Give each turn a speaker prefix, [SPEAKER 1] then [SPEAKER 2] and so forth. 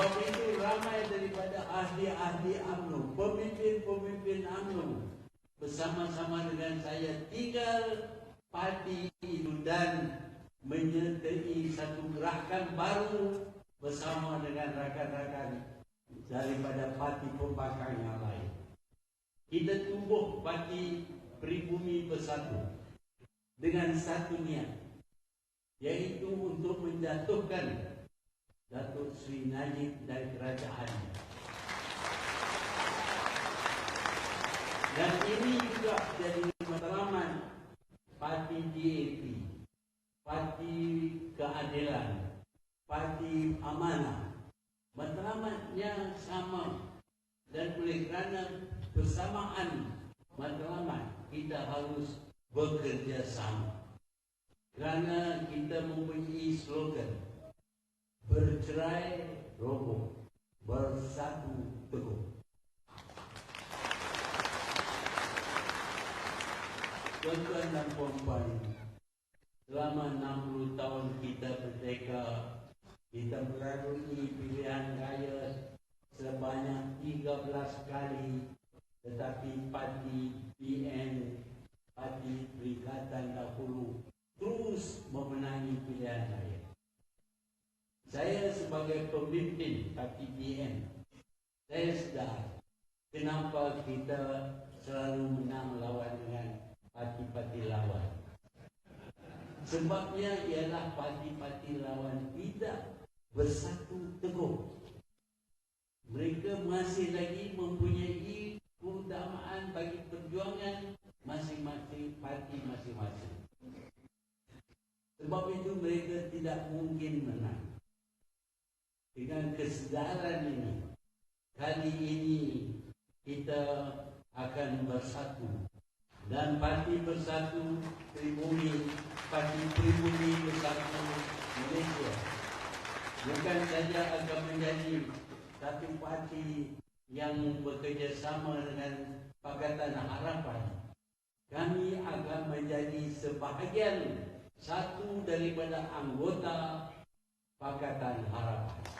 [SPEAKER 1] Sebab itu ramai daripada ahli-ahli UMNO, pemimpin-pemimpin UMNO bersama-sama dengan saya tinggal parti itu dan menyertai satu gerakan baru bersama dengan rakan-rakan daripada parti pembangkang yang lain. Kita tumbuh parti pribumi bersatu dengan satu niat, yaitu untuk menjatuhkan Datuk Sri Najib dan kerajaannya. Dan ini juga jadi matlamat parti DAP, parti keadilan, parti amanah. Matlamatnya sama dan oleh kerana bersamaan matlamat kita harus bekerja sama. Kerana kita bercerai roboh, bersatu teguh. Tuan-tuan dan puan-puan, selama 60 tahun kita merdeka, kita melalui pilihan raya sebanyak 13 kali tetapi parti PN, parti Perikatan Dahulu terus memenangi pilihan raya. Saya sebagai pemimpin parti PN, saya sedar kenapa kita selalu menang lawan dengan parti-parti lawan. Sebabnya ialah parti-parti lawan tidak bersatu teguh. Mereka masih lagi mempunyai keutamaan bagi perjuangan masing-masing parti masing-masing. Sebab itu mereka tidak mungkin menang. Dengan kesedaran ini, kali ini kita akan bersatu. Dan parti bersatu Tribumi parti Tribumi bersatu Malaysia. Bukan saja akan menjadi satu parti yang bekerjasama dengan Pakatan Harapan. Kami akan menjadi sebahagian satu daripada anggota Pakatan Harapan